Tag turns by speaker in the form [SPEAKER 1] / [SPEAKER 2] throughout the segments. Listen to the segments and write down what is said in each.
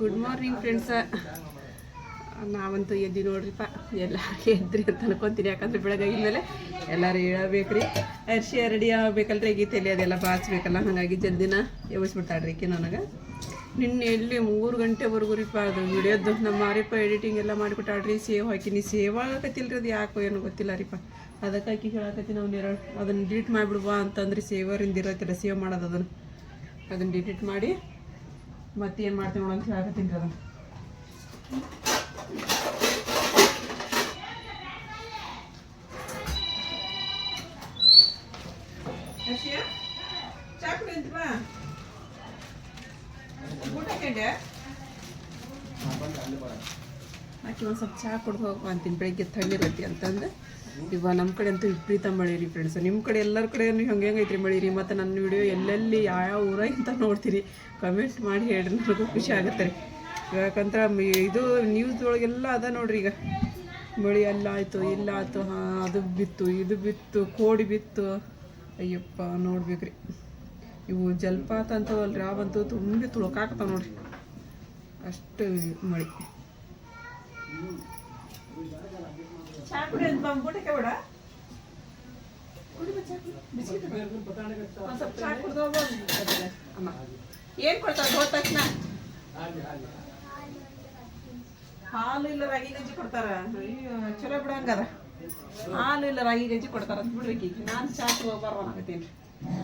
[SPEAKER 1] Good morning friends ನಾವಂತೂ ಎದ್ದಿ ನೋಡ್ರಿಪ್ಪ. ಎಲ್ಲ ಎದ್ರಿ ಅಂತ ಅನ್ಕೊಂತೀನಿ, ಯಾಕಂದ್ರೆ ಬೆಳಗಾಗಿ ಮೇಲೆ ಎಲ್ಲರೂ ಹೇಳಬೇಕ್ರಿ. ಅರ್ಶಿ ರೆಡಿ ಆಗ್ಬೇಕಲ್ರಿ ತಲೆ ಅದೆಲ್ಲ ಬಾಚ್ಬೇಕಲ್ಲ, ಹಾಗಾಗಿ ಜಲ್ದಿನ ಯೋಚಿಸ್ಬಿಡ್ತಾಳ್ರಿ ಈಕೆ ನನಗೆ. ನಿನ್ನೆ ಎಲ್ಲಿ ಮೂರು ಗಂಟೆವರೆಗೂ ರೀಪ ಅದು ವಿಡಿಯೋದು ನಮ್ಮ ಮಾರಿಪ್ಪ ಎಡಿಟಿಂಗ್ ಎಲ್ಲ ಮಾಡಿಕೊಟ್ಟಾಳ್ರಿ. ಸೇವ್ ಹಾಕಿನಿ, ಸೇವ್ ಆಗಕತ್ತಿಲ್ರಿ ಅದು ಯಾಕೋ ಏನೋ ಗೊತ್ತಿಲ್ಲ ರೀಪ ಅದಕ್ಕಾಗಿ ಹೇಳಕತ್ತೀನಿ ಅವ್ನು ಎರಡು. ಅದನ್ನು ಡಿಲೀಟ್ ಮಾಡಿಬಿಡುವ ಅಂತಂದ್ರೆ ಸೇವರಿಂದ ಇರತ್ತಿಲ್ಲ ಸೇವ್ ಮಾಡೋದು ಅದನ್ನು. ಅದನ್ನು ಡಿಲೀಟ್ ಮಾಡಿ ಮತ್ತೆ ಏನು ಮಾಡ್ತೀನಿ ನೋಡು ಅಂತ ಹೇಳಕತ್ತೀನಿ ರೀ ಅದನ್ನು. ಆಕೆ ಒಂದು ಸ್ವಲ್ಪ ಚಹಾ ಕೊಡು ಹೋಗು ಅಂತೀನಿ ಬೆಳಿಗ್ಗೆ ತಣ್ಣೀರೈತಿ ಅಂತಂದು. ಇವಾಗ ನಮ್ಮ ಕಡೆ ಅಂತೂ ವಿಪರೀತ ಮಳೆ ರೀ ಫ್ರೆಂಡ್ಸ್ ನಿಮ್ಮ ಕಡೆ ಎಲ್ಲರ ಕಡೆ ಹಂಗೆ ಹೆಂಗೈತ್ರಿ ಮಳೆ ರೀ ಮತ್ತು ನನ್ನ ವಿಡಿಯೋ ಎಲ್ಲೆಲ್ಲಿ ಯಾವ ಊರ ಅಂತ ನೋಡ್ತೀರಿ? ಕಮೆಂಟ್ ಮಾಡಿ ಹೇಳ್ರಿ, ನನಗೂ ಖುಷಿ ಆಗುತ್ತೆ ರೀ. ಯಾಕಂದ್ರೆ ಇದು ನ್ಯೂಸ್ ಒಳಗೆಲ್ಲ ಅದ ನೋಡ್ರಿ ಈಗ. ಮಳೆ ಎಲ್ಲ ಆಯಿತು, ಇಲ್ಲ ಆಯ್ತು, ಹಾಂ, ಅದು ಬಿತ್ತು, ಇದು ಬಿತ್ತು, ಕೋಡಿ ಬಿತ್ತು. ಅಯ್ಯಪ್ಪ, ನೋಡ್ಬೇಕ್ರಿ. ಇವು ಜಲಪಾತ ಅಂತವಲ್ರಿ ಅವಂತೂ ತುಂಬಿ ತುಳುಕಾಕತ್ತಾವ ನೋಡ್ರಿ. ಅಷ್ಟು ಮಳೆ. ಏನ್ ಕೊಡ್ತಾರ ಹೋದ ತಕ್ಷಣ. ಹಾಲು ಇಲ್ಲ ರಾಗಿ ಗಂಜಿ ಕೊಡ್ತಾರ. ಅಯ್ಯೋ ಚಲೋ ಬಿಡಂಗದ ಹಾಲು ಇಲ್ಲ ರಾಗಿ ಗಂಜಿ ಕೊಡ್ತಾರ ಅಂತ ಬಿಡ್ರಿ ಈಗ ನಾನು ಚಾ ಕುಡ್ದು ಆಗತ್ತೀನಿ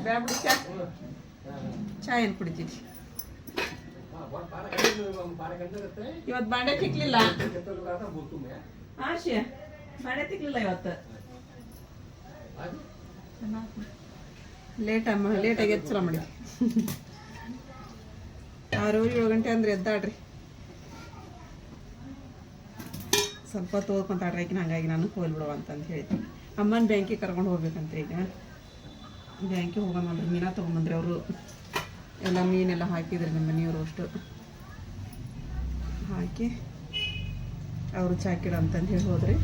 [SPEAKER 1] ಬೇಡ ಬಿಡು ಚಾ. ಚಾ ಏನು ಕುಡಿತೀನಿ ಇವತ್ತು ಬಾಂಡೆ ಸಿಕ್ಲಿಲ್ಲ ಆಶಯ ಬಾಂಡೆ ತಿಕ್ಲಿಲ್ಲ ಇವತ್ತು? ಲೇಟ್ ಲೇಟಾಗಿ ಎಚ್ಚರ ಮಾಡಿ ಆರು ಏಳು ಗಂಟೆ ಅಂದ್ರೆ ಎದ್ದಾಡ್ರಿ ಸ್ವಲ್ಪ ಓದ್ಕೊಂತಾಡ್ರಿ ಆಕಿನ ಹಂಗಾಗಿ ನಾನು ಹೋಗ್ಬಿಡುವ ಅಂತಂದು ಹೇಳಿದ್ದೆ. ಅಮ್ಮನ ಬ್ಯಾಂಕಿಗೆ ಕರ್ಕೊಂಡು ಹೋಗ್ಬೇಕಂತ ಈಗ. ಬ್ಯಾಂಕಿಗೆ ಹೋಗೋಣ ಅಂದ್ರೆ ಮೀನಾ ತೊಗೊಂಬಂದ್ರಿ ಅವರು ಎಲ್ಲ ಮೀನೆಲ್ಲ ಹಾಕಿದ್ರಿ ನಮ್ಮ ಮನೆಯವರು ಅಷ್ಟು. ಹಾಕಿ ಅವರು ಚಾಕಿಡ ಅಂತಂದು ಹೇಳಿ ಹೋದ್ರಿ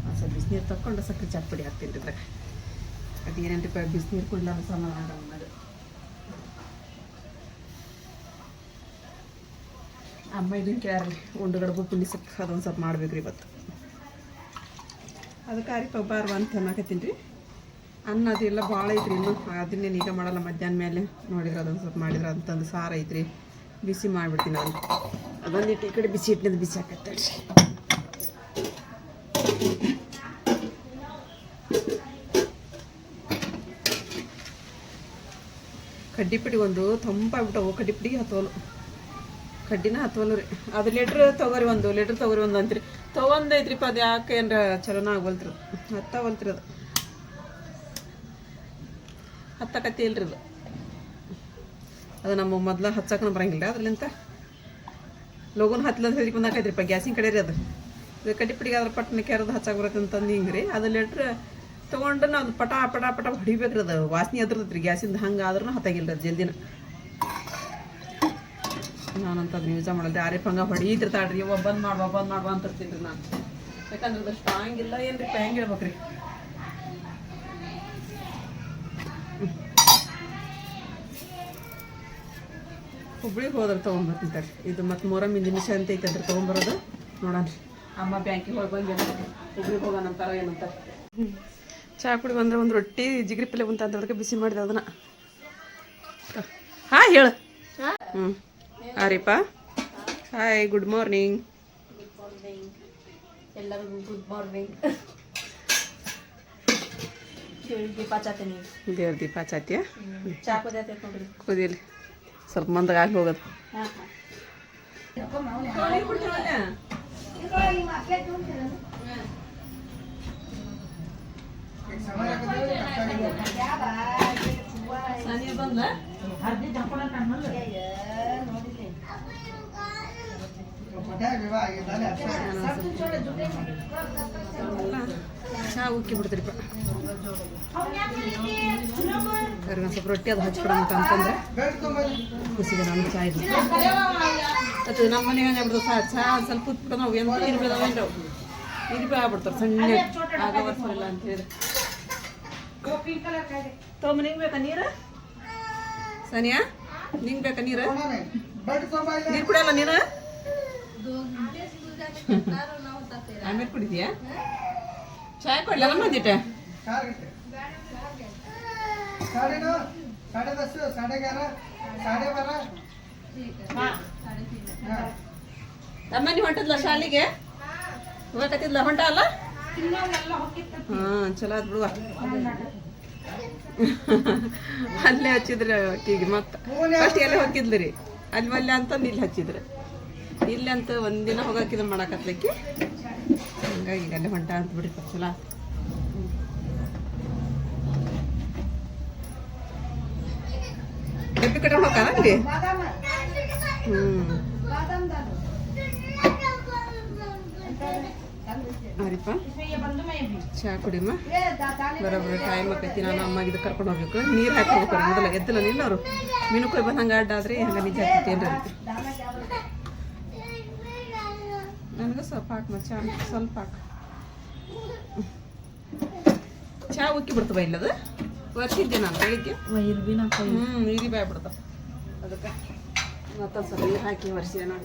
[SPEAKER 1] ಒಂದ್ ಸ್ವಲ್ಪ ಬಿಸಿನೀರು ತಕ್ಕೊಂಡು ಸಕ್ಕರೆ ಚಾಕ್ ಪುಡಿ ಹಾಕ್ತೀನಿ ರೀ ಅದು ಏನೇನು ರೂಪಾಯಿ ಬಿಸಿನೀರು ಕುಡಿಲ ಸಮಾಧಾನ ಅನ್ನೋದು. ಅಮ್ಮ ಇದನ್ನು ಕೇಳ್ರಿ ಉಂಡುಗಡಬು ಪುಂಡಿ ಸೊಪ್ಪು ಅದೊಂದು ಸ್ವಲ್ಪ ಮಾಡ್ಬೇಕ್ರಿ ಇವತ್ತು. ಅದಕ್ಕೆ ಆರಿ ಬಾರ್ವ ಅಂತ ಅನ್ನಕತ್ತೀನಿ ರೀ. ಅನ್ನ ಅದೆಲ್ಲ ಭಾಳ ಐತ್ರಿ ಇನ್ನು. ಅದನ್ನೇನು ಈಗ ಮಾಡಲ್ಲ, ಮಧ್ಯಾಹ್ನ ಮೇಲೆ ನೋಡಿದ್ರೆ ಅದೊಂದು ಸ್ವಲ್ಪ ಮಾಡಿದ್ರೆ ಅಂತಂದು ಸಾರು ಐತ್ರಿ. ಬಿಸಿ ಮಾಡಿಬಿಡ್ತೀನಿ ನಾನು. ಅದೊಂದಿಟ್ಟು ಈ ಕಡೆ ಬಿಸಿ ಇಟ್ಟಿದ್ದು ಬಿಸಿ ಹಾಕತ್ತೇಳಿ ಕಡ್ಡಿಪಿಡಿ ಒಂದು ತಂಪಾಗ್ಬಿಟ್ಟವು ಪಿಡಿ ಹತ್ತೋಲು ಕಡ್ಡಿನ ಹತ್ತೋಲು ರೀ. ಅದು ಲೀಟ್ರ್ ತಗೋರಿ ಒಂದು, ಲೀಟ್ರ್ ತಗೋರಿ ಒಂದು ಅಂತ್ರಿ. ತೊಗೊಂದೈತ್ರಿಪ್ಪ ಅದು ಯಾಕೆ ಏನ್ರ ಚಲೋನ ಆಗ್ವಲ್ತ್ರಿ. ಹತ್ತವಲ್ತ್ರಿ ಅದು. ಹತ್ತಕತ್ತಿ ಇಲ್ರಿ ಅದು. ಅದು ನಮ್ಮ ಮೊದ್ಲ ಹಚ್ಚಕ್ಕನ ಬರಂಗಿಲ್ಲ ಅದ್ರಲ್ಲಿಂತ ಲೋಗನ್ ಹತ್ತಲಂತ ಹೇಳಿ ಬಂದಾಕೈತ್ರಿಪ್ಪ ಗ್ಯಾಸಿನ ಕಡೆ ರೀ ಅದು. ಇದು ಕಡ್ಡಿಪಿಡಿಗೆ ಅದ್ರ ಪಟ್ಟಣ ಕೆರೆದು ಹಚ್ಚಕ್ಕೆ ಬರತ್ತಂತಂದು ಹಿಂಗೆ ರೀ ಅದು ಲೀಟ್ರ್ ತೊಗೊಂಡು ನಾವು ಪಟ ಪಟ ಪಟ ಹೊಡಿಬೇಕ್ರಿ ಅದು. ವಾಸನೆ ಅದ್ರದ್ರಿ, ಗ್ಯಾಸಿಂದ ಹಂಗೆ ಆದ್ರೂ ಹತ್ತಾಗಿಲ್ಲ ಅದು ಜಲ್ದಿನ. ನಾನಂತ ಯೂಸ ಮಾಡಲ್ರಿ ಪಂಗ ಹಂಗೆ ಹೊಡೀತಿರ್ತಾಳ್ರಿ. ಒಬ್ಬ ಬಂದ್ ಮಾಡುವ ಬಂದ್ ಮಾಡುವ ಅಂತ ಇರ್ತೀನಿ ರೀ ನಾನು. ಯಾಕಂದ್ರೆ ಅದು ಸ್ಟ್ರಾಂಗ್ ಇಲ್ಲ, ಏನ್ರಿ ಹೆಂಗೆ ಹೇಳ್ಬೇಕ್ರಿ? ಹುಬ್ಳಿಗೆ ಹೋದ್ರೆ ತೊಗೊಂಬರ್ತಿದ್ದಾರೆ ಇದು ಮತ್ತು ಮೊರಮ್ ನಿಮಿಷ ಅಂತ ಐತೆ ಅಂದ್ರೆ ತೊಗೊಂಬರೋದು. ನೋಡೋಣ. ಅಮ್ಮ ಬ್ಯಾಂಕಿಗೆ ಹೋಗಿ ಬಂದು ಹುಬ್ಳಿಗೆ ಹೋಗೋಣ ಅಂತಾರ ಏನಂತ ಚಹಾ ಕುಡಿ ಬಂದ್ರೆ ಒಂದು ರೊಟ್ಟಿ, ಜಿಗ್ರಿ ಪಲ್ಲೆ ಉಂತ ಅದಕ್ಕೆ ಬಿಸಿ ಮಾಡಿದೆ ಅದನ್ನ. ಹಾಂ, ಹೇಳು. ಹ್ಞೂ ಹಾರಿಪ್ಪ ಹಾಯ್ ಗುಡ್ ಮಾರ್ನಿಂಗ್
[SPEAKER 2] ಎಲ್ಲರಿಗೂ ಗುಡ್ ಮಾರ್ನಿಂಗ್
[SPEAKER 1] ದೇವ್ರ ದೀಪ ಚಾತಿಯ
[SPEAKER 2] ಚಾ ಸ್ವಲ್ಪ ನೋಡ್ರಿ
[SPEAKER 1] ಆಗಿ ಹೋಗೋದು.
[SPEAKER 2] ಹಾಂ.
[SPEAKER 1] ಚಾ ಉಕ್ಕಿ ಬಿಡ್ತೀರಿಪ್ಪ ಒಂದು ಸ್ವಲ್ಪ ರೊಟ್ಟಿ ಅದು ಹಚ್ಕೊಡೋಣ ಅಂತ ಅಂತಂದ್ರೆ. ಖುಷಿಗೆ ನಾನು ಚಾ ಇದ್ವಿ ಅದು ನಮ್ಮ ಮನೆ ಹಂಗಾಗ್ಬಿಡ್ತು ಚಾ ಚಾ ಒಂದ್ ಸ್ವಲ್ಪ ಉತ್ಬಿಟ್ಟು ನಾವು ಎಂತ ನೀರು ಇರ್ಬಿ ಆಗ್ಬಿಡ್ತಾರೆ ಸಣ್ಣ ಆಗ ಬರ್ಸಲ್ಲ ಅಂತ ಹೇಳಿ ತೊಗೊಂಬನಿಗೆ ಬೇಕಾ ನೀರು? ಸನಿಯಾ ನಿಂಗೆ ಬೇಕಾ ನೀರು? ನೀರು ಕುಡಿಯಲ್ಲ ನೀನು ಆಮೇಲೆ ಚಾಯ್ ಕೊಡ್ಲಲ್ಲ ಬಂದಿಟ್ಟೆ ತಮ್ಮ ಹೊಂಟದ್ಲ ಶಾಲಿಗೆ? ಹೋಗಕತ್ತಿದ್ಲ? ಹೊಂಟ ಅಲ್ಲ? ಹಾ ಚಲೋ ಆತ್ ಬಿಡುವ. ಅಲ್ಲೇ ಹಚ್ಚಿದ್ರೆ ಅಕ್ಕಿಗೆ ಮತ್ತೆ. ಫಸ್ಟ್ ಎಲ್ಲೇ ಹೋಗಿದ್ಲು ರೀ. ಅಲ್ಲಿ ಮಲ್ಲೆ ಅಂತಂದು ಇಲ್ಲಿ ಹಚ್ಚಿದ್ರು. ಇಲ್ಲಿ ಅಂತ ಒಂದಿನ ಹೋಗಾಕಿದ್ ಮಾಡಾಕತ್ಲಿಕ್ಕೆ. ಹಂಗಾಗಿ ಅಲ್ಲೇ ಹೊಂಟ ಅಂತ ಬಿಡಿ ಚಲೋ. ಡಬ್ಬಿ ಹೋಗಾರ ಬಾದಾಮ್ ಹ್ಞೂ ಹರಿಪ್ಪ ಚಹಾ ಕುಡಿಮ್ಮ ಬರೋಬ್ಬರ ಟೈಮ್ ಆಕೈತಿ ನಾನು ಅಮ್ಮ ಇದು ಕರ್ಕೊಂಡು ಹೋಗ್ಬೇಕು. ನೀರು ಹಾಕಬೇಕು ಮೊದಲ ಎದ್ದಲ್ಲ ನಿಲ್ಲ ಅವರು ಮೀನು ಕೊಯ್ ಬಂದು ಹಂಗೆ ಅಡ್ಡಾದ್ರೆ ಹಂಗೆ ನಿಜ ಆಗ್ತೈತಿ ಏನ್ರಿ ನನಗೆ ಸ್ವಲ್ಪ ಹಾಕ್ಮ ಚಹಾ ಸ್ವಲ್ಪ ಹಾಕ್. ಚಹಾ ಉಕ್ಕಿ ಬಿಡ್ತವ ಇಲ್ಲದ. ವರ್ಷಿದ್ದೆ ನಾನು ಬೆಳಿಗ್ಗೆ. ಹ್ಞೂ ನೀರಿ ಬಾಯ್ ಬಿಡ್ತಾವ ಅದಕ್ಕೆ ಮತ್ತೊಂದು ಸ್ವಲ್ಪ ನೀರು ಹಾಕಿ ವರ್ಷಿದೆ ನಾನು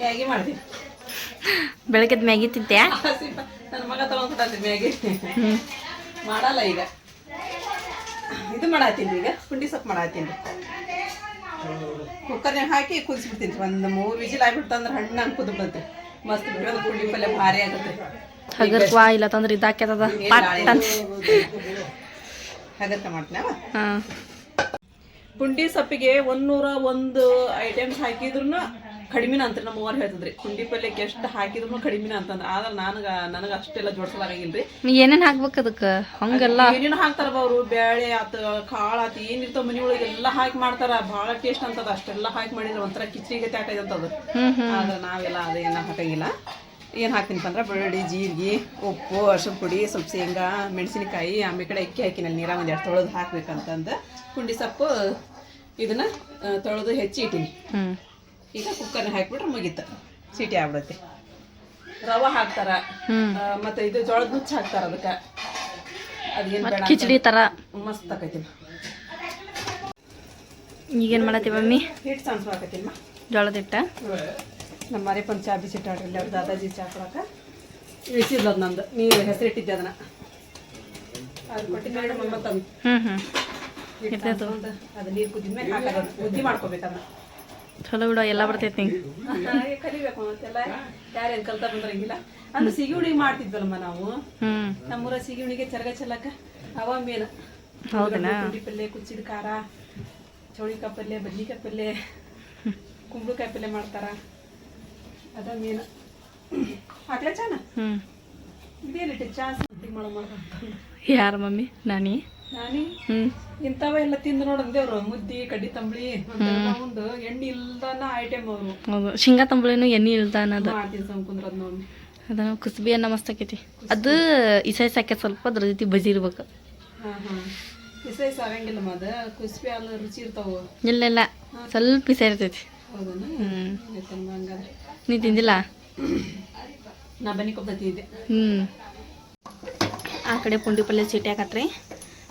[SPEAKER 1] ಮ್ಯಾಗಿ ಮಾಡ್ತೀನಿ.
[SPEAKER 2] ಬೆಳಗ್ಗೆದ್ ಮ್ಯಾಗಿ ತಿಂತ್ಯಾ?
[SPEAKER 1] ನನ್ನ ಮಗ ತಗೊಂಡ್ಬಿಟ್ಟಾನೆ ಮ್ಯಾಗಿ. ಮಾಡಲ್ಲ ಈಗ. ಇದು ಮಾಡತ್ತೀನಿ ಈಗ. ಪುಂಡಿ ಸೊಪ್ಪು ಮಾಡತ್ತೀನಿ ಕುಕ್ಕರ್ನಾಗ ಹಾಕಿ ಕುದಿಸ್ಬಿಡ್ತೀನಿ. ಒಂದು ಮೂರು ವಿಜಿಲ್ ಆಗ್ಬಿಡ್ತು ಅಂದ್ರೆ ಹಂಗೆ ಕುದ್ದು ಬಂತು ಮಸ್ತ್ ಬಿಡೋದು ಪುಂಡಿ ಪಲ್ಯ ಭಾರಿ ಆಗುತ್ತೆ.
[SPEAKER 2] ಹಗರ್ಕ್ವಾ ಇಲ್ಲ ತಂದ್ರೆ ಇದಾಕ್ಯದ
[SPEAKER 1] ಹಗರ್ಕ ಮಾಡ್ತೀನವ
[SPEAKER 2] ಹಾಂ.
[SPEAKER 1] ಪುಂಡಿ ಸೊಪ್ಪಿಗೆ ಒಂದೂರ ಒಂದು ಐಟಮ್ಸ್ ಹಾಕಿದ್ರು ಕಡಿಮೆನ ಅಂತ ನಮ್ಮ ಅವ್ರು ಹೇಳ್ತದ್ರಿ. ಪುಂಡಿ ಪಲ್ಯಕ್ಕೆ ಎಷ್ಟು ಹಾಕಿದ್ರು ಕಡಿಮೆನ ಅಂತಂದ್ರೆ ಆದ್ರೆ ನನಗೆ ನನಗೆ ಅಷ್ಟೆಲ್ಲ ಜೋಡ್ಸಲಾಗಿಲ್ರಿ
[SPEAKER 2] ಏನೇನು ಹಾಕ್ಬೇಕು ಅದಕ್ಕೆ? ಹಂಗೆಲ್ಲ.
[SPEAKER 1] ಏನೇನು ಹಾಕ್ತಾರ ಅವರು ಬೇಳೆ ಆತ ಕಾಳು ಆತ ಏನಿರ್ತಾವ ಮನಿ ಒಳಗೆ ಎಲ್ಲ ಹಾಕಿ ಮಾಡ್ತಾರ. ಭಾಳ ಟೇಸ್ಟ್ ಅಂತದ. ಅಷ್ಟೆಲ್ಲ ಹಾಕಿ ಮಾಡಿದ್ರೆ ಒಂಥರ ಕಿಚಡಿ ಗತಿ ಹಾಕೈತೆ ಅಂತದ. ಆದ್ರೆ ನಾವೆಲ್ಲ ಅದೇನು ಹಾಕಂಗಿಲ್ಲ. ಏನು ಹಾಕ್ತೀನಿ ಅಂದ್ರೆ ಬೆಳ್ಳುಳ್ಳಿ ಜೀರಿಗೆ ಉಪ್ಪು ಅರ್ಶಿನ ಪುಡಿ ಸ್ವಲ್ಪ ಶೇಂಗಾ ಮೆಣಸಿನಕಾಯಿ ಆಮೇಲೆ ಕಡೆ ಅಕ್ಕಿ ಹಾಕಿನಲ್ಲಿ ನೀರಾಗ ಒಂದು ಎರಡು ತೊಳೆದು ಹಾಕ್ಬೇಕಂತಂದು ಪುಂಡಿ ಸೊಪ್ಪು ಇದನ್ನ ತೊಳೆದು ಹೆಚ್ಚಿ ಇಟ್ಟೀನಿ. ಈಗ ಕುಕ್ಕರ್ನ ಹಾಕ್ಬಿಟ್ರೆ ಮುಗೀತು. ಸೀಟಿ ಆಗ್ಬಿಡುತ್ತೆ. ರವೆ ಹಾಕ್ತಾರ. ಮತ್ತೆ ಇದು ಜೋಳದ ನುಚ್ಚು ಹಾಕ್ತಾರ ಅದಕ್ಕೆ. ಅದೇನು ಬೇಡ
[SPEAKER 2] ಕಿಚಡಿ ಥರ
[SPEAKER 1] ಮಸ್ತ್ ಆಕೈತಿ
[SPEAKER 2] ಈಗೇನು ಮಾಡತ್ತಿ ಮಮ್ಮಿ?
[SPEAKER 1] ಹಿಟ್ಟು ಸಣ್ಣ
[SPEAKER 2] ಜೋಳದ ಹಿಟ್ಟ?
[SPEAKER 1] ನಮ್ಮ ಮರೆಪನ್ ಚಾ ಬಿಸಿಟ್ಟಾಡ್ರಿ ಅವ್ರ ದಾದಾಜಿ ಚಾ ಕೊಡಕ. ಇಳಿಸಿದ್ಲು ಅದು ನಂದು. ನೀರು ಹೆಸರಿಟ್ಟಿದ್ದೆ ಅದನ್ನ. ಅದು ಕೊಟ್ಟಿದ್ದ ಮಮ್ಮ ತಂದು
[SPEAKER 2] ಹ್ಮ್
[SPEAKER 1] ಹಿಟ್ಟು ತಂದು ಅದು ನೀರು ಕುದಿದ್ಮೇಲೆ ಹಾಕೋದು ಬುದ್ಧಿ ಮಾಡ್ಕೋಬೇಕು ಅದನ್ನ.
[SPEAKER 2] ಚಲೋ ಬಿಡೋ ಎಲ್ಲ ಬರ್ತೈತಿ. ಕಲಿಬೇಕು
[SPEAKER 1] ಹಾಗೆ ಕಲಿಬೇಕು ಮತ್ತೆಲ್ಲ. ಯಾರೇನು ಕಲ್ತಾ ಬಂದ್ರಂಗಿಲ್ಲ. ಅಂದ್ರೆ ಸಿಗಿ ಮಾಡ್ತಿದ್ವಲ್ಮ ಮಾಡ್ತಿದ್ವಲ್ಲಮ್ಮ ನಾವು. ನಮ್ಮೂರ ಸಿಗಿ ಹುಣಿಗೆ ಚರಗ ಚಲಕ ಅವ ಮೇನ
[SPEAKER 2] ಹೌದನಾ?
[SPEAKER 1] ಪಲ್ಲೆ ಪಲ್ಯ ಕುಚ್ಚಿದ ಖಾರ ಚೌಳಿಕಾಯಿ ಪಲ್ಯ ಬದ್ನಿಕಾಯಿ ಪಲ್ಯ ಕುಂಬಳಕಾಯಿ ಪಲ್ಯ ಮಾಡ್ತಾರ. ಅದ ಮೇನ ಆಗ್ಲೇ ಚಾನ?
[SPEAKER 2] ಹ್ಮ್.
[SPEAKER 1] ಇದೇನಿಟ್ಟು ಚಾ ಮಾಡಿ
[SPEAKER 2] ಯಾರ ಮಮ್ಮಿ? ನಾನಿ? ಹ್ಮ್.
[SPEAKER 1] ಇಂಥವ ಎಲ್ಲ ತಿಂದು ನೋಡಂದೇವ್ರು ಮುದ್ದಿ ಕಡ್ಡಿ ತಂಬಳಿ ಒಂದು ಎಣ್ಣೆ ಇಲ್ದಾನ ಐಟಮ್ ಅವರು.
[SPEAKER 2] ಹೌದು. ಶೇಂಗಾ ತಂಬಳಿನು ಎಣ್ಣೆ ಇಲ್ದ ಅನ್ನೋದು
[SPEAKER 1] ಮಾಡ್ತೀನಿ ಸಂಕುಂದ್ರದ್ ನೋಡಿ
[SPEAKER 2] ಕುಸ್ಬಿ ಅನ್ನ ಮಸ್ತ್ ಆಕೈತಿ. ಅದು ಇಸೈ ಸಾಕ್ಯತ್ ಸ್ವಲ್ಪ ಅದ್ರ ಜೊತೆ ಬಜಿ ಇರ್ಬೇಕು.
[SPEAKER 1] ಹಾ ಹಾ. ಇಸೈ ಸಾಗಂಗಿಲ್ಲ ಮದ ಕುಸ್ಬಿ ಅಲ್ಲ ರುಚಿ ಇರ್ತಾವ.
[SPEAKER 2] ಇಲ್ಲ ಇಲ್ಲ. ಸ್ವಲ್ಪ ಇಸೈ ಇರ್ತೈತಿ.
[SPEAKER 1] ಹೌದನ?
[SPEAKER 2] ಹ್ಮ್.
[SPEAKER 1] ಹಂಗಾದ್ರೆ.
[SPEAKER 2] ನೀ ತಿಂದಿಲ್ಲ?
[SPEAKER 1] ನಾ ಬನ್ನಿ ಕೊಬ್ಬ ತಿಂದೆ
[SPEAKER 2] ಹ್ಮ್. ಆ ಕಡೆ ಪುಂಡಿ ಪಲ್ಯ ಚೀಟಿ ಹಾಕತ್ರಿ.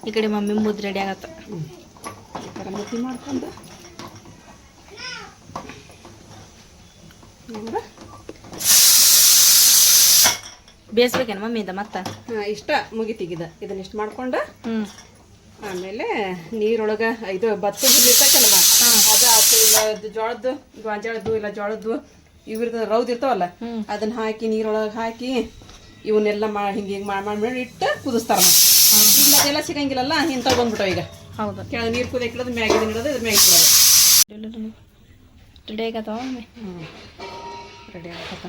[SPEAKER 2] ಈ ಕಡೆ ಮಮ್ಮಿ ಮುದ್ದು ರೆಡಿ ಆಗತ್ತೆ.
[SPEAKER 1] ಮುದ್ದೆ ಮಾಡ್ಕೊಂಡು.
[SPEAKER 2] ಬೇಯಿಸ್ಬೇಕೇನು ಮಮ್ಮಿ ಇದ ಮತ್ತ?
[SPEAKER 1] ಹಾಂ ಇಷ್ಟ. ಮುಗಿತೀಗಿದ ಇದನ್ನ ಇಷ್ಟು ಮಾಡ್ಕೊಂಡು ಆಮೇಲೆ ನೀರೊಳಗೆ ಇದು ಭತ್ತದ ಇರ್ತೈತಲ್ಲ ಅದು ಆತು ಇಲ್ಲ ಇದು ಜೋಳದ್ದು ಗೊಂಜಾಳದ್ದು ಇಲ್ಲ ಜೋಳದ್ದು ಇವು ಇರ್ತದೆ ರೌದ್ ಇರ್ತಾವಲ್ಲ ಅದನ್ನ ಹಾಕಿ ನೀರೊಳಗೆ ಹಾಕಿ ಇವನ್ನೆಲ್ಲ ಮಾ ಹಿಂಗೆ ಹಿಂಗೆ ಮಾಡಿ ಮಾಡಿ ಮಾಡಿ ಇಟ್ಟು ಕುದಿಸ್ತಾರ ಅದೆಲ್ಲ ಸಿಗಂಗಿಲ್ಲಲ್ಲ ಇಂಥವು ಬಂದ್ಬಿಟ್ಟವ ಈಗ.
[SPEAKER 2] ಹೌದು.
[SPEAKER 1] ಕೆಳಗೆ ನೀರು ಕುದಿಯಕ್ಕೆ ಇಡೋದು ಮ್ಯಾಗಿ ಇಡೋದು ಇದು ಮ್ಯಾಗಿ ಇಡೋದು.
[SPEAKER 2] ರೆಡಿ ಆಗತ್ತವ ಒಮ್ಮೆ?
[SPEAKER 1] ಹ್ಞೂ ರೆಡಿ ಆಗತ್ತ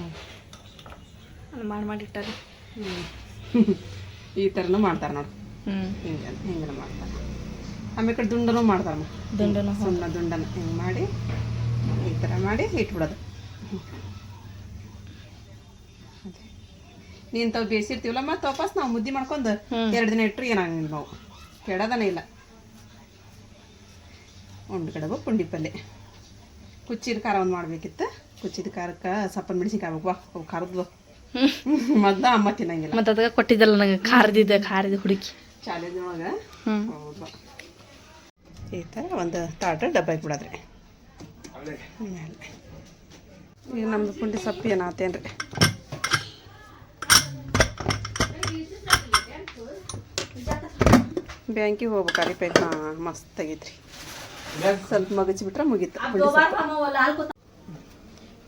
[SPEAKER 2] ಮಾಡಿ ಮಾಡಿ ಮಾಡಿಟ್ಟಾರೆ
[SPEAKER 1] ಹ್ಞೂ ಈ ಥರನೂ ಮಾಡ್ತಾರೆ ನೋಡಿ.
[SPEAKER 2] ಹ್ಞೂ
[SPEAKER 1] ಹಿಂಗೆ ಹಿಂಗೆ ಮಾಡ್ತಾರೆ. ಆಮೇಲೆ ದುಂಡನೂ ಮಾಡ್ತಾರೆ
[SPEAKER 2] ದುಂಡನ
[SPEAKER 1] ಸುಣ್ಣ ದುಂಡನ ಹಿಂಗೆ ಮಾಡಿ ಈ ಥರ ಮಾಡಿ ಇಟ್ಬಿಡೋದು. ಅದೇ. ನೀನ್ ಬೇಸಿರ್ತೀವಲ್ಲ ಬೇಯಿಸಿರ್ತೀವಲ್ಲ ಮತ್ತೆ ವಾಪಸ್ ನಾವು ಮುದ್ದೆ ಮಾಡ್ಕೊಂಡು ಎರಡು ದಿನ ಇಟ್ಟರು ಏನಾಗಂಗಿಲ್ಲ ನಾವು. ಕೆಡದನೇ ಇಲ್ಲ. ಉಂಡು ಕಡಬು ಪುಂಡಿ ಪಲ್ಯ ಕುಚ್ಚಿದ ಖಾರ ಒಂದು ಮಾಡ್ಬೇಕಿತ್ತು. ಕುಚ್ಚಿದ ಖಾರಕ್ಕೆ ಸಪ್ಪನ ಮೆಣಸಿನ್ಕಾಯಿ ವಾ ಅವು ಖಾರದ್ವು. ಮದ್ದ ಅಮ್ಮ ತಿನ್ನಂಗಿಲ್ಲ.
[SPEAKER 2] ಮತ್ತೆ ಅದಕ್ಕೆ ಕೊಟ್ಟಿದ್ದಲ್ಲ ನನಗೆ ಖಾರದಿದ್ದ ಖಾರದ ಹುಡುಕಿ.
[SPEAKER 1] ಚಾಲೆಂಜ್ ಒಳಗೆ?
[SPEAKER 2] ಹ್ಞೂ
[SPEAKER 1] ಹೌದು. ಈ ಥರ ಒಂದು ತಾಟ ಡಬ್ಬ ಬಿಡೋದ್ರಿ ಆಮೇಲೆ. ಈಗ ನಮ್ದು ಪುಂಡಿ ಸೊಪ್ಪು ಏನಾತೇನ್ರಿ? ಬ್ಯಾಂಕಿಗೆ ಹೋಗ್ಬೇಕಾರಿ ಹಾಂ ಮಸ್ತ್ ತೆಗಿತ್ರಿ ಸ್ವಲ್ಪ ಮಗಚಿ ಬಿಟ್ರೆ ಮುಗೀತು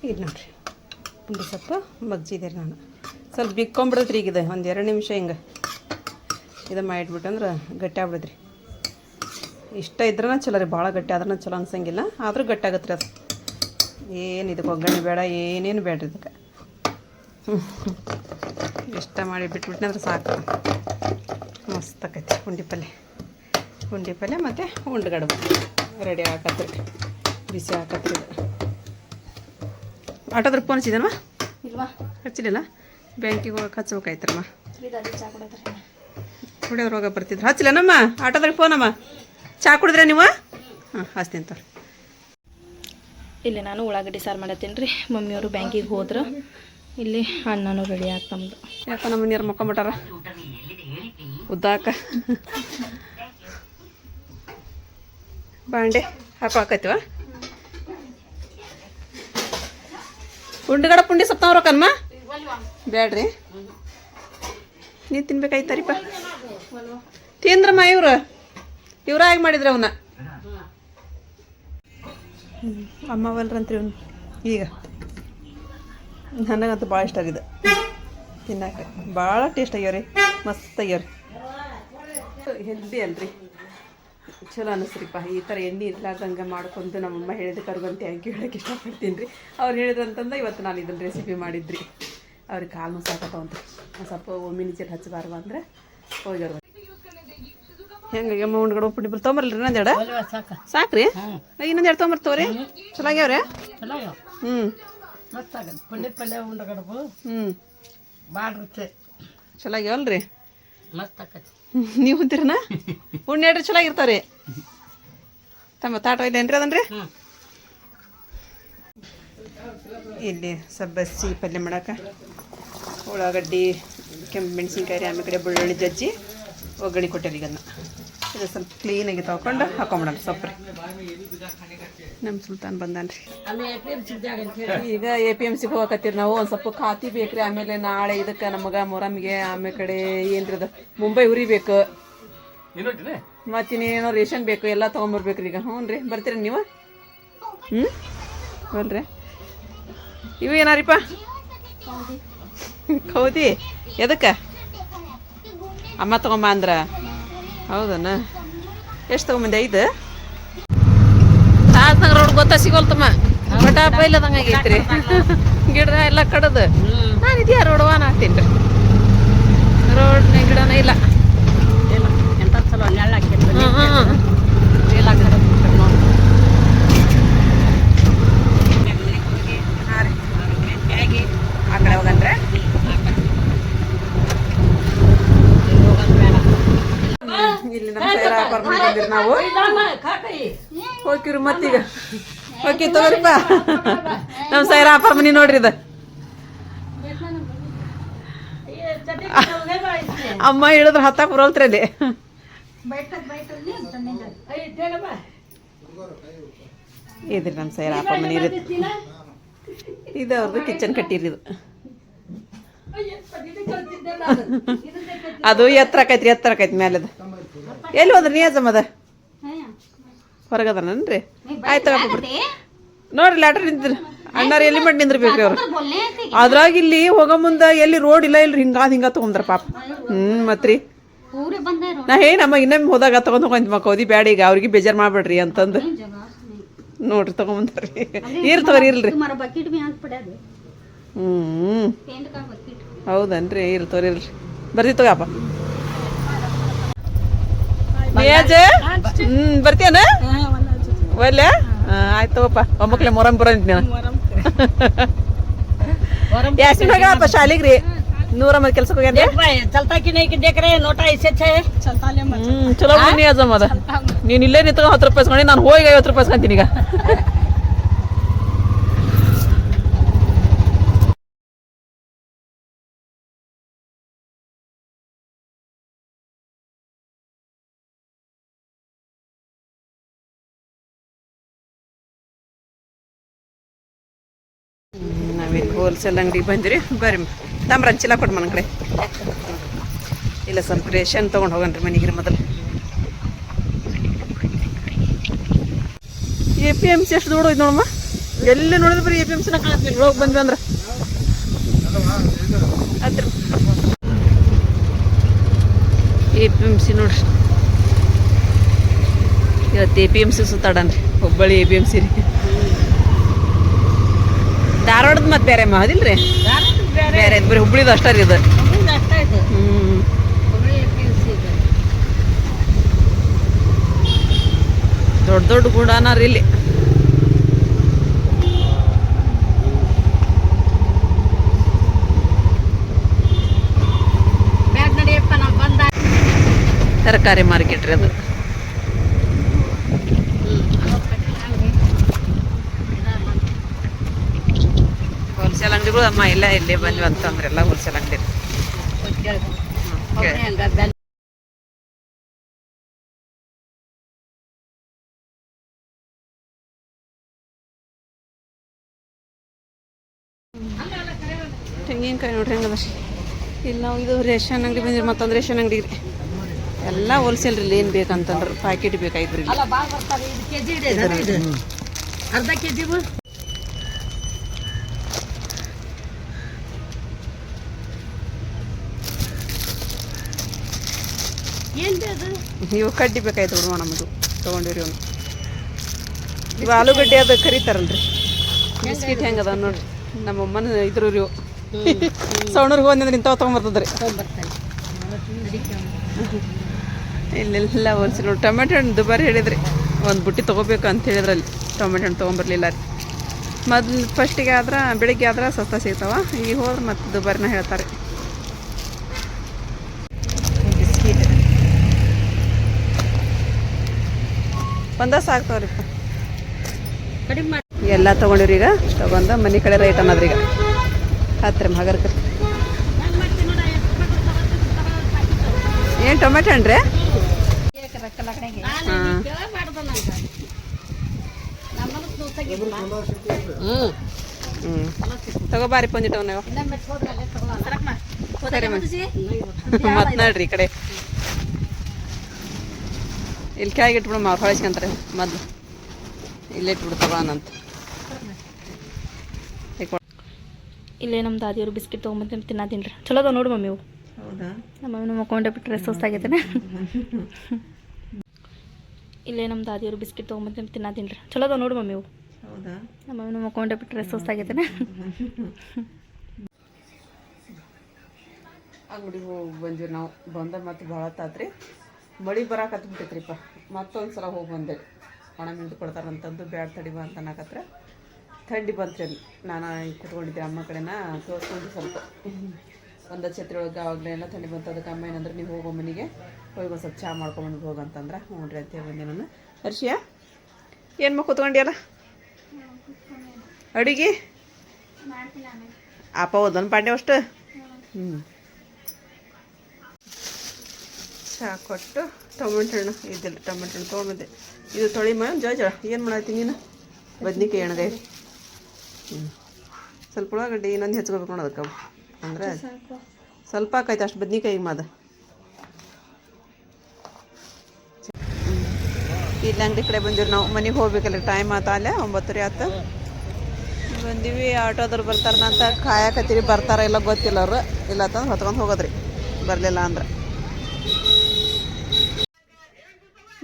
[SPEAKER 1] ಇದು ನೋಡ್ರಿ. ಪುಂಡಿ ಸೊಪ್ಪು ಮಗ್ಜಿದೆ ನಾನು. ಸ್ವಲ್ಪ ಬಿಕ್ಕೊಂಬಿಡತ್ರಿ ಈಗ ಇದು ಒಂದು ಎರಡು ನಿಮಿಷ ಹಿಂಗೆ. ಇದು ಮಾಡಿಟ್ಬಿಟ್ಟಂದ್ರೆ ಗಟ್ಟಿ ಆಗ್ಬಿಡತ್ರಿ ಇಷ್ಟ ಇದ್ರನ ಚಲೋ ರೀ ಭಾಳ ಗಟ್ಟಿ ಆದ್ರೂ ಚಲೋ ಅನ್ಸಂಗಿಲ್ಲ. ಆದರೂ ಗಟ್ಟಿ ಆಗತ್ತೆ ರೀ ಅದು. ಏನು ಇದಕ್ಕೆ ಒಗ್ಗರಣೆ ಬೇಡ ಏನೇನು ಬೇಡ ಇದಕ್ಕೆ. ಇಷ್ಟ ಮಾಡಿ ಬಿಟ್ಬಿಟ್ನಂದ್ರೆ ಸಾಕು. ಮಸ್ತ್. ಪುಂಡಿ ಪಲ್ಯ ಪುಂಡಿ ಪಲ್ಯ ಮತ್ತು ಉಂಡ್ಗಡ್ಬು. ರೆಡಿ ಹಾಕತ್ರಿ. ಬಿಸಿ ಹಾಕತ್ರಿ ಆಟೋದ್ರ ಫೋನ್ ಹಚ್ಚಿದಮ್ಮ
[SPEAKER 2] ಇಲ್ವಾ?
[SPEAKER 1] ಹಚ್ಚಿಲಿಲ್ಲ. ಬ್ಯಾಂಕಿಗೆ ಹೋಗಕ್ಕೆ ಹಚ್ಬೇಕಾಯ್ತರಮ್ಮ? ಕುಡಿಯೋದ್ರ ಹೋಗ ಬರ್ತಿದ್ರು. ಹಚ್ಚಿಲ್ಲನಮ್ಮ ಆಟೋದ್ರಾಗ ಫೋನಮ್ಮ ಚಾ ಕುಡಿದ್ರೆ ನೀವು? ಹಾಂ ಹಚ್ತೀನಿ ತೋರಿ.
[SPEAKER 2] ಇಲ್ಲಿ ನಾನು ಉಳ್ಳಾಗಡ್ಡಿ ಸಾರು ಮಾಡತ್ತೀನಿ ರೀ. ಮಮ್ಮಿಯವರು ಬ್ಯಾಂಕಿಗೆ ಹೋದ್ರು. ಇಲ್ಲಿ ಅಣ್ಣನೂ ರೆಡಿ ಆಗ್ತಮ್ದು.
[SPEAKER 1] ಯಾಕೋ ನಮ್ಮ ನೀರು ಮಕ್ಕೊಂಬಿಟ್ಟಾರ? ಉದ್ದಾಕ ಬಾಂಡೆ ಹಾಕಾಕೈತಿವ ಉಂಡಗಡ ಪುಂಡಿ ಸತ್ತವ್ರಕ್ಕನ್ಮ ಬೇಡ್ರಿ ನೀ ತಿನ್ಬೇಕಾಯ್ತಾರಿಪ್ಪ. ತಿಂದ್ರಮ್ಮ ಇವ್ರು. ಇವ್ರ ಹೇಗೆ ಮಾಡಿದ್ರೆ ಅವನ್ನ. ಅಮ್ಮ ಬಲ್ರಂತ್ರಿ ಅವ್ನು ಈಗ. ನನಗಂತೂ ಭಾಳ ಇಷ್ಟ ಆಗಿದೆ. ತಿನ್ನಕ್ಕೆ ಭಾಳ ಟೇಸ್ಟ್ ಆಗ್ಯಾವ್ರಿ. ಮಸ್ತ್ ಆಗ್ಯಾವ್ರಿ. ಹೆಲ್ದಿ ಅಲ್ರಿ. ಚಲೋ ಅನಿಸ್ರಿಪ್ಪ ಈ ಥರ ಎಣ್ಣೆ ಇರ್ಲಾರ್ದಂಗೆ ಮಾಡ್ಕೊಂಡು ನಮ್ಮಮ್ಮ ಹೇಳಿದ ಕರ್ಗಂತೆ ಯು ಹೇಳಕ್ಕೆ ಇಷ್ಟಪಡ್ತೀನಿ ರೀ. ಅವ್ರು ಹೇಳಿದ್ರಂತಂದು ಇವತ್ತು ನಾನು ಇದನ್ನು ರೆಸಿಪಿ ಮಾಡಿದ್ರಿ. ಅವ್ರಿಗೆ ಕಾಲು ಸಾಕತ್ತವಂತ ಒಂದು ಸ್ವಲ್ಪ ಒಮ್ಮಿನ ಚೀಲ ಹಚ್ಚಬಾರ್ದು ಅಂದ್ರೆ ಹೋಗ್ಯಾರ ಹೆಂಗೆ ಅಮ್ಮ ಉಂಡ್ಗಡೆ ಉಪ್ಪಿಟ್ಟು ಬಿಲ್ ತೊಂಬರ್ಲಿ ಇನ್ನೊಂದೆರಡು ಸಾಕ್ರಿ? ಇನ್ನೊಂದೆರಡು ತೊಂಬರ್ತವ್ರಿ ಚಲೋ ಆಗ್ಯಾವ್ರಿ ಹ್ಞೂ
[SPEAKER 3] ಪುಂಡಿ ಪಲ್ಯ ಉಂಡಗಡಬು
[SPEAKER 1] ಹ್ಞೂ
[SPEAKER 3] ಭಾಳ ರುಚಿ.
[SPEAKER 1] ಚಲೋ ಆಗ್ಯಾವಲ್ರಿ
[SPEAKER 3] ಮಸ್ತ್ ಆಕತಿ.
[SPEAKER 1] ನೀವು ಅಂತೀರನ? ಉಣ್ಣೆಡ್ರಿ ಚಲೋ ಇರ್ತಾವ್ರಿ ತಮ್ಮ ತಾಟ ಇಲ್ಲೇನ್ರಿ ಅದನ್ರಿ? ಇಲ್ಲಿ ಸಬ್ಬಸ್ಸಿ ಪಲ್ಯ ಮಾಡಕ್ಕೆ ಉಳ್ಳಾಗಡ್ಡಿ ಕೆಂಪು ಮೆಣಸಿನ್ಕಾಯಿ ಆಮೇಲೆ ಕಡೆ ಬೆಳ್ಳುಳ್ಳಿ ಜಜ್ಜಿ ಒಗ್ಗರಣೆ ಕೊಟ್ಟೆ ಈಗ ಇದು ಸ್ವಲ್ಪ ಕ್ಲೀನಾಗಿ ತೊಗೊಂಡು ಹಾಕೊಂಬಿಡೋಣ. ರೀ. ನಮ್ಮ ಸುಲ್ತಾನ್ ಬಂದಾನ್ರಿ. ಈಗ ಎ ಪಿ ಎಂ ಸಿಗೆ ಹೋಗಕತ್ತೀರಿ ನಾವು ಒಂದು ಸ್ವಲ್ಪ ಖಾತಿ ಬೇಕ್ರಿ ಆಮೇಲೆ ನಾಳೆ ಇದಕ್ಕೆ ನಮಗೆ ಮೊರಮ್ಗೆ ಆಮೇಲೆ ಕಡೆ ಏನ್ರಿ ಅದು ಮುಂಬೈ ಉರಿಬೇಕು. ಮತ್ತಿನ್ನೇನೋ ರೇಷನ್ ಬೇಕು ಎಲ್ಲ ತೊಗೊಂಬರ್ಬೇಕ್ರಿ ಈಗ. ಹ್ಞೂ ರೀ ಬರ್ತೀರಿ ನೀವು? ಹ್ಞೂ ಬಲ್ರಿ ಇವು ಏನಾರಿಪ್ಪ? ಕೌದಿ ಎದಕ್ಕೆ? ಅಮ್ಮ ತಗೊಂಬ ಅಂದ್ರ. ಹೌದನ? ಎಷ್ಟು ತಗೊಂಬಂದೆ? ಐದು? ತಾಸ್ನಾಗ ರೋಡ್ ಗೊತ್ತಾ ಸಿಗೋಲ್ತಮ್ಮ? ಬಟ ಬೈಲದಂಗ ಆಗೈತ್ರಿ ಗಿಡ ಎಲ್ಲ ಕಡದು. ನಾನು ಇದೆಯಾ? ರೋಡ್ವಾನ ಹಾಕ್ತೀನಿ. ರೀ ರೋಡ್ನ ಗಿಡನ ಇಲ್ಲ
[SPEAKER 3] ಎಂತ ಚಲೋ ನೆಳ್ಳ
[SPEAKER 1] ಹ್ಮ್, ಹ್ಮ್, ಹ್ಮ್. ಹಾಂ ರೀ. ಆ ಕಡೆ ಹೋಗಂದ್ರೆ ಇಲ್ಲಿ ನಮ್ಮ ಸೈರ ಅಪಾರ್ಟ್ಮೆಂಟ್ ಬಂದಿರಿ ನಾವು ಹೋಗಿರಿ ಮತ್ತೀಗ? ಓಕೆ ತಗೋರಿಪ್ಪ ನಮ್ಮ ಸೈರ ಅಪ್ಪ ಮನಿ ನೋಡ್ರಿ ಇದು. ಅಮ್ಮ ಹೇಳಿದ್ರೆ ಹತ್ತಾಕ್ ಬರೋಲ್ತ್ರಿ ಅಲ್ಲಿ. ಇದ್ರಿ ನಮ್ಮ ಸೈರ ಅಪ್ಪ ಮನಿ ಇರುತ್ತೆ. ಇದು ಅವ್ರದ್ದು ಕಿಚನ್ ಕಟ್ಟಿರಿ ಇದು. ಅದು ಎತ್ತರ ಆಕೈತ್ರಿ ಎತ್ತರ ಆಕೈತಿ ಮ್ಯಾಲದ. ಎಲ್ಲಿ ಹೋದ್ರಿ ನೀ ಅದ? ಹೊರಗದನನ್ರಿ ಆಯ್ತು ನೋಡ್ರಿ ಲ್ಯಾಟ್ರ್ ನಿಂತ್ರಿ. ಅಣ್ಣಾರು ಎಲ್ಲಿ ಮಾಡಿ ನಿಂದ್ರಬೇಕ್ರಿ ಅವ್ರು? ಅದ್ರಾಗ ಇಲ್ಲಿ ಹೋಗೋ ಮುಂದೆ ಎಲ್ಲಿ ರೋಡ್ ಇಲ್ಲ ಇಲ್ರಿ ಹಿಂಗಾದ ಹಿಂಗ ತಗೊಂಡ್ರ ಪಾಪ. ಹ್ಮ್ ಮತ್ರಿ. ನಾ ಹೇ ನಮ್ಮ ಇನ್ನೊಮ್ಮೆ ಹೋದಾಗ ತಗೊಂಡ್ ಮಕ್ಕ ಮಕ್ಕೋದಿ ಬ್ಯಾಡ ಈಗ ಅವ್ರಿಗೆ ಬೇಜಾರ್ ಮಾಡ್ಬೇಡ್ರಿ ಅಂತಂದು. ನೋಡ್ರಿ ತಗೊಂಬಂದ್ರಿ ಇರ್ ತಗೋರಿ ಇಲ್ರಿ ಹ್ಮ್ ಹೌದನ್ರಿ ಇರ್ ತಗೋರಿ ಇಲ್ರಿ ಬರ್ತಿ ತಗೋಪ್ಪ ಹ್ಮ್ ಬರ್ತೀಯನ? ಒಲ್ಲೆ ಆಯ್ತು ತಗೋಪ್ಪ ಒಮ್ಮಕ್ಲೆ ಮೊರಂ ಬರ ನೀನು ಯಾಸ್ಮಿನ್ ಹೋಗ್ಯಾಳಪ್ಪ ಶಾಲಿಗೆ ರೀ ನೂರ ಮತ್ತೆ ಕೆಲ್ಸಕ್ಕೆ ಹೋಗ್ಯಾನ
[SPEAKER 4] ಚಲ್ತಾಕಿ ನೈಕಿ ದೇಕ್ರೆ ನೋಟ ಇಸೆಚ್ಚೆ
[SPEAKER 1] ಚಲ್ತಾಲೆ ಚಲೋ ನೀ ಅಜಮ್ ಅದ ನೀನು ಇಲ್ಲೇ ನಿಂತ್ಕೊಂಡು ಹತ್ತು ರೂಪಾಯಿ ನಾನು ಹೋಗಿ ಐವತ್ತು ರೂಪಾಯಿ ಈಗ ನಾವಿಲ್ಲಿ ಹೋಲ್ಸೇಲ್ ಅಂಗಡಿಗೆ ಬಂದ್ರಿ? ಬರ್ರಿ ತಾಮ್ರ ಚೀಲ ಕೊಡು ಮನ ಕಡೆ. ಇಲ್ಲ ಸ್ವಲ್ಪ ರೇಷನ್ ತೊಗೊಂಡು ಹೋಗನ್ರಿ ಮನೆಗೆ ಮೊದಲು. ಎ ಪಿ ಎಂ ಸಿ ಎಷ್ಟು ದೂರ ನೋಡಮ್ಮ? ಎಲ್ಲಿ ನೋಡಿದ್ರೆ ಬರೀ ಎ ಪಿ ಎಂ ಸಿನ ಕಾಣ್ತೀವಿ ಹೋಗಿ ಬಂದ್ವಿ ಅಂದ್ರೆ. ಅದ್ರ ಎ ಪಿ ಎಂ ಸಿ ನೋಡ್ರಿ. ಇವತ್ತು A P M C ಸುತ್ತಾಡನ್ರಿ. Hubballi A P M C ರೀ. ಧಾರವಾಡದ ಮತ್ತೆ ಬೇರೆ ಮಹದಿಲ್ರಿ ಹೌದಿಲ್ರಿ? ಬೇರೆ ಬರೀ ಹುಬ್ಳಿದು ಅಷ್ಟೇ ರೀ ಇದು. ದೊಡ್ಡ ದೊಡ್ಡ ಗುಡಾನ ರೀ ಇಲ್ಲಿ. ತರಕಾರಿ ಮಾರ್ಕೆಟ್ ರೀ ಅದು. ಅಂಗಡಿಗಳು ಅಮ್ಮ ಎಲ್ಲ ಇಲ್ಲಿ ಬಂದ್ವಿ ಅಂತಂದ್ರೆ ಎಲ್ಲ ಹೋಲ್ಸೇಲ್ ಅಂಗಡಿ ತೆಂಗಿನಕಾಯಿ ನೋಡ್ರಿ ಹಂಗದ ಇಲ್ಲಿ ನಾವು ಇದು ರೇಷನ್ ಅಂಗಡಿ ಬಂದಿರಿ ಮತ್ತೊಂದು ರೇಷನ್ ಅಂಗಡಿ ರೀ ಎಲ್ಲ ಹೋಲ್ಸೇಲ್ ರೀ ಏನು ಬೇಕಂತಂದ್ರೆ ಪ್ಯಾಕೆಟ್ ಬೇಕಾಯ್ತು ರೀ
[SPEAKER 4] ಅಲ್ಲ ಬಾ ಬರ್ತಾರೆ ಇದು ಕೆಜಿ ಇದೆ ಅರ್ಧ ಕೆಜಿ ಏನ್
[SPEAKER 1] ಇವು ಕಡ್ಡಿ ಬೇಕಾಯ್ತು ಬಿಡುವ ನಮ್ಮದು. ತೊಗೊಂಡಿರಿ ಅವನು ಇವು ಆಲೂಗಡ್ಡೆ ಅದು ಕರಿತಾರಲ್ರಿ. ಬಿಸ್ಕಿಟ್ ಹೆಂಗದ ನೋಡ್ರಿ. ನಮ್ಮ ಅಮ್ಮನ ಇದ್ರು ರೀ ಸೌಣರ್ಗೆ ಹೋದ್ರೆ ನಿಂತಾವ ತೊಗೊಂಬರ್ತದ್ರಿ. ಇಲ್ಲೆಲ್ಲ ಹೋಲ್ಸಿ ನೋಡಿ ಟೊಮೆಟೊ ಹಣ್ಣು ದುಬಾರಿ ಹೇಳಿದ್ರಿ. ಒಂದು ಬುಟ್ಟಿ ತೊಗೋಬೇಕು ಅಂತ ಹೇಳಿದ್ರಲ್ಲಿ. ಟೊಮೆಟೊ ಹಣ್ಣು ತೊಗೊಂಬರ್ಲಿಲ್ಲ ರೀ. ಮೊದ್ಲು ಫಸ್ಟಿಗೆ ಆದ್ರೆ ಬೆಳಿಗ್ಗೆ ಆದ್ರೆ ಸಸ್ತ ಸಿಗ್ತಾವ. ಈಗ ಹೋದ್ರೆ ಮತ್ತೆ ದುಬಾರಿನ ಹೇಳ್ತಾರೆ ಬಿಸ್ಕಿಟ್ ಒಂದ
[SPEAKER 4] ಸಾಕ್ತಾವ್ರಿ
[SPEAKER 1] ಎಲ್ಲ ತಗೊಂಡಿವ್ರಿ ಈಗ ತೊಗೊಂಡು ಮನೆ ಕಡೆ ರೈಟ್ ಅನ್ನೋದ್ರಿ ಈಗ ಹತ್ತಿರ ಹಗರ್ಕ ಏನು ಟೊಮೆಟೊ ಹಣ್ಣು ರೀ ಹಾಂ ಹ್ಞೂ ತಗೋಬಾರಿ ಪಂಜಿಟವ್ ನೀವು ಮತ್ತೆ ನೋಡ್ರಿ ಈ ಕಡೆ ಇಲ್ಲಿ ಕೆಳಗೆ ಇಟ್ಬಿಡಮ್ಮ ಅವ್ರು ಹೊಳಿಸ್ಕೊಂತಾರೆ ಮೊದ್ಲು. ಇಲ್ಲೇ ಇಟ್ಬಿಡ್ತಾರ
[SPEAKER 2] ಇಲ್ಲೇ ನಮ್ಮ ದಾದಿಯವರು ಬಿಸ್ಕಿಟ್ ತೊಗೊಂಬಂದು ತಿನ್ನತೀನಿ ರೀ ಚಲೋ ಅದಾವ ನೋಡು ಮಮ್ಮಿ ಅವು
[SPEAKER 1] ಹೌದಾ?
[SPEAKER 2] ನಮ್ಮ ಮಮ್ಮಿ ಮಕ್ಕೊಂಡೆ ಬಿಟ್ಟರೆ ಸುಸ್ತಾಗೈತೇನೆ ಇಲ್ಲೇ ನಮ್ಮ ದಾದಿಯವರು ಬಿಸ್ಕಿಟ್ ತೊಗೊಂಬಂದು ತಿನ್ನತೀನಿ ರೀ ಚಲೋ ಅದಾವ ನೋಡು ಮಮ್ಮಿ ಅವು
[SPEAKER 1] ಹೌದಾ?
[SPEAKER 2] ನಮ್ಮ ಮಮ್ಮಿ ಮಕ್ಕೊಂಡೆ ಬಿಟ್ಟರೆ ಸುಸ್ತಾಗೈತೇನೆ
[SPEAKER 1] ಅಂಗಡಿಗೆ ಹೋಗಿ ಬಂದಿವಿ ನಾವು. ಬಂದ ಮತ್ತೆ ಭಾಳ ತಾತ್ರಿ. ಮಳೆ ಬರಾಕತ್ಬಿಟ್ಟೈತ್ರಿಪ್ಪ ಮತ್ತೊಂದು ಸಲ ಹೋಗಿ ಬಂದೆ. ಒಣ ಮಿಂದು ಕೊಡ್ತಾರಂತಂದು ಬ್ಯಾಡ್ ತಡಿ ಬಾ ಅಂತ ಅನ್ನಕತ್ರ ಥಂಡಿ ಬಂತ್ರಿ ಅಲ್ಲಿ. ನಾನು ಕುತ್ಕೊಂಡಿದ್ದೆ ಅಮ್ಮ ಕಡೆನ. ತೋರಿಸ್ಕೊಂಡು ಸ್ವಲ್ಪ. ಒಂದು ಛತ್ರಿ ಒಳಗೆ ಆವಾಗಲೇ ಎಲ್ಲ ಥಂಡಿ ಬಂತು. ಅದಕ್ಕೆ ಅಮ್ಮ ಏನಂದ್ರೆ ನೀವು ಹೋಗೋ ಮನೆಗೆ. ಹೋಗಿ ಒಂದು ಸ್ವಲ್ಪ ಚಹಾ ಮಾಡ್ಕೊಂಬಂದು ಹೋಗಂತಂದ್ರೆ ಹ್ಞೂ ರೀ ಅಂತ ಬಂದೆ ನಾನು. ಹರ್ಷಿಯಾ ಏನು ಮಾ ಕೂತ್ಕೊಂಡಿಯಲ್ಲ? ಅಡಿಗೆ? ಅಪ್ಪ ಓದನ್ ಪಾಂಡೆ ಅಷ್ಟು? ಹ್ಞೂ ಚಹಾ ಕೊಟ್ಟು ಟೊಮೆಟೊ ಹಣ್ಣು ಇದ್ದಿಲ್ಲ ಟೊಮೆಟೊ ಹಣ್ಣು ತೊಗೊಂಬಂದೆ ಇದು ತೊಳಿ ಮ ಜೋಜ ಏನು ಮಾಡತ್ತಿ ನೀನು? ಬದ್ನಿಕಾಯಿ ಎಣ್ಗಾಯಿ. ಹ್ಞೂ ಸ್ವಲ್ಪ ಉಳ್ಳಾಗಡ್ಡಿ ಇನ್ನೊಂದು ಹೆಚ್ಕೋಬೇಕು ನೋಡೋದಕ್ಕೆ ಅಂದ್ರೆ ಸ್ವಲ್ಪ ಆಕೈತೆ ಅಷ್ಟು ಬದ್ನಿಕಾಯಿ ಮಾದ ಇಲ್ಲಿ ಅಂಗಡಿ ಕಡೆ ಬಂದಿವ್ರಿ ನಾವು. ಮನೆಗೆ ಹೋಗ್ಬೇಕಲ್ಲ ಟೈಮ್ ಆತ ಅಲ್ಲೇ, ಒಂಬತ್ತುವರೆ ಆತು. ಬಂದೀವಿ, ಆಟೋದವ್ರು ಬರ್ತಾರ ಅಂತ ಕಾಯಕತ್ತೀರಿ, ಬರ್ತಾರ ಇಲ್ಲ ಗೊತ್ತಿಲ್ಲ ಅವರು. ಇಲ್ಲ ಹೊತ್ಕೊಂಡು ಹೋಗೋದ್ರಿ. ಬರಲಿಲ್ಲ ಅಂದ್ರೆ.